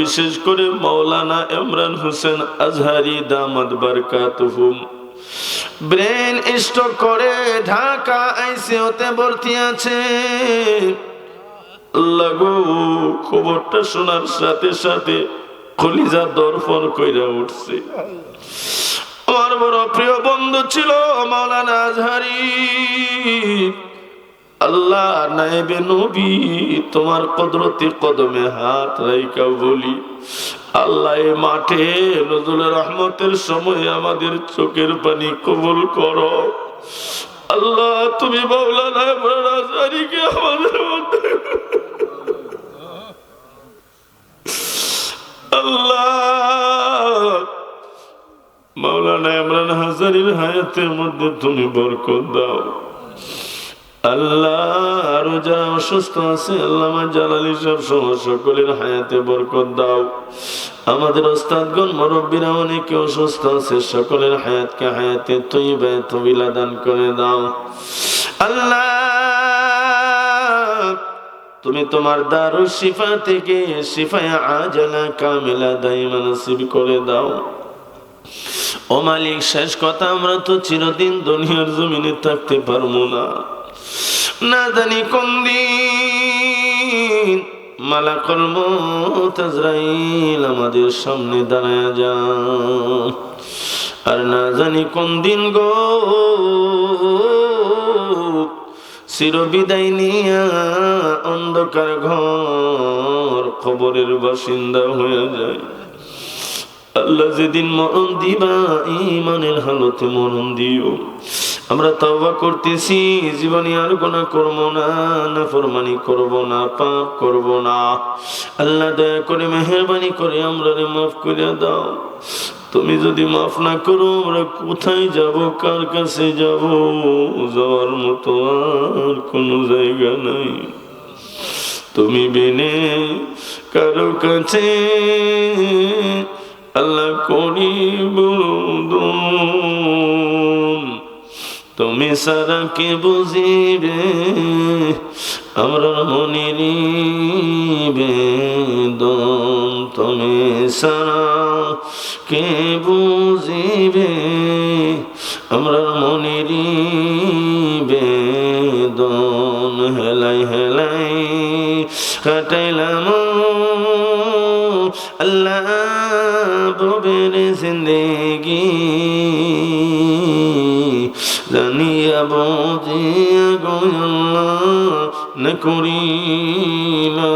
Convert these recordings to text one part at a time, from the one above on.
বিশেষ করে মৌলানা ইমরান হোসেন আজহারি দামাদ বারকাতুহুম ব্রেন স্ট্রোক করে ঢাকা আইসিওতে ভর্তি আছে। লাগু, খবরটা শোনার সাথে সাথে কলিজা দর্পণ কইরা উঠছে। আমার বড় প্রিয় বন্ধু ছিল মাওলানা আজহারি। আল্লাহ নাইবে নবী, তোমার কদরতি কদমে হাত রাইকা বলি। আল্লাহ মাঠে নজরুল রহমতের সময় আমাদের চোখের পানি কবুল করো। আল্লাহ তুমি মাওলানা আজহারিকে আমাদের মধ্যে আল্লাহ মাওলানা ইমরান হাজারির হায়াতের মধ্যে তুমি বরকত দাও। আল্লাহ অসুস্থ আছে, আল্লাহ জালালি সব সকলের হায়াতে বরকত দাও। আমাদের ওস্তাদগণ, মুরব্বীরা অনেকে অসুস্থ আছে, সকলের হায়াতকে হায়াতে তৈবায় তবিলা দান করে দাও। আল্লাহ, তুমি তোমার দারু শিফা থেকে শিফায় আজালা কামিলা দাইমা নসিব করে দাও। ও মালিক, শেষ কথা, আমরা তো চিরদিন দুনিয়ার জমিনে থাকতে পারব না। না জানি কোন দিন মালাকল মতাজরাইল আমাদের সামনে দাঁড়ায় যা আর না জানি কোন দিন গো, চিরবিদায় নিয়া অন্ধকার ঘর খবরের বাসিন্দা হয়ে যায়। আল্লাহ যেদিন মরণ দিবা ইমানের হালতে মরণ দিও। আমরা তওবা করতেছি, জীবনে আর গোনা করব না না ফরমানি করব না, পাপ করব না। আল্লাহ দয়া করে মেহরবানি করে আমরা রে মাফ করে দাও। তুমি যদি মাফ না করো, আমরা কোথায় যাব, কার কাছে যাব? যাওয়ার মতো আর কোনো জায়গা নাই। তুমি বিনে কারও কাছে আল্লাহ করিব তুমি সারা কে বুঝিবে? আমরা মনির বেদন তুমি সারা কে বুঝিবে? আমরা মনির বেদন হেলাই হেলাই কাটাইলাম। আল্লাহ ববের জিন্দগি। জানিয়া বুঝিয়া গোয়াল্লাহ না করিলাম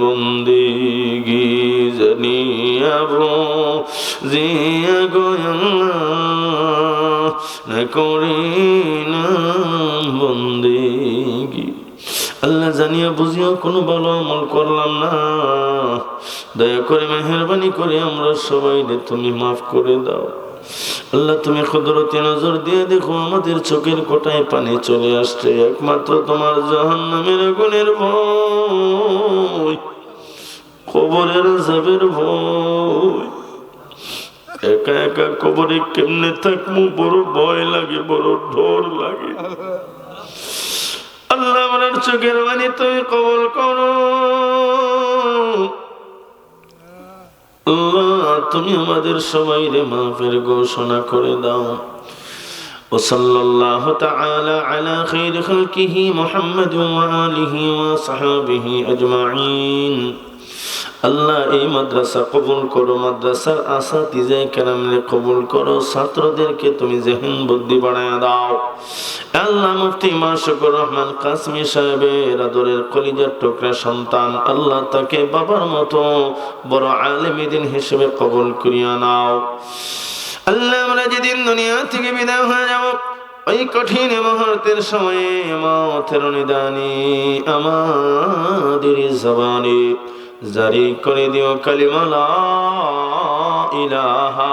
বন্দিগি। জানিয়া বুঝিয়া গোয়াল্লাহ না বন্দিগি। আল্লাহ জানিয়া বুঝিয়া কোনো ভালো আমল করলাম না। দয়া করে মেহরবানি করে আমরা সবাই তুমি মাফ করে দাও। আল্লাহ তুমি কুদরতি নজর দিয়ে দেখো আমাদের চোখের কোটায় পানি চলে আসছে, একমাত্র তোমার জাহান নামের আগুনের ভয়, কবরের যাবের ভয়। একা একা কবরে কেমনে থাকব? বড় ভয় লাগে, বড় ঢোর লাগে। চোখের বাণী তুমি কবল করো আল্লাহ তুমি আমাদের সবাই রে মাফের ঘোষণা করে দাও وصلى الله تعالى على خير خلقه محمد وآله وصحابه أجمعين আল্লাহ এই মাদ্রাসা কবুল করো মাদ্রাসার আশা দিজাই কেরামরে কবুল করো ছাত্রদেরকে তুমি জেহেন বুদ্ধি বাড়ায় দাও আল্লাহ মুফতি মাসুকুর রহমান কাসমি সাহেবের আদরের কলিজার টুকরা সন্তান, আল্লাহ তাকে বাবার মতো বড় আলেমিদিন হিসেবে কবুল করিয়া নাও। আল্লাহ আমরা যেদিন দুনিয়া থেকে বিদায় হয়ে যাব, ওই কঠিন মুহূর্তের সময়ে মথের নিদানি, আমাদের জবানে জারি করে দিও কালিমালা ইলাহা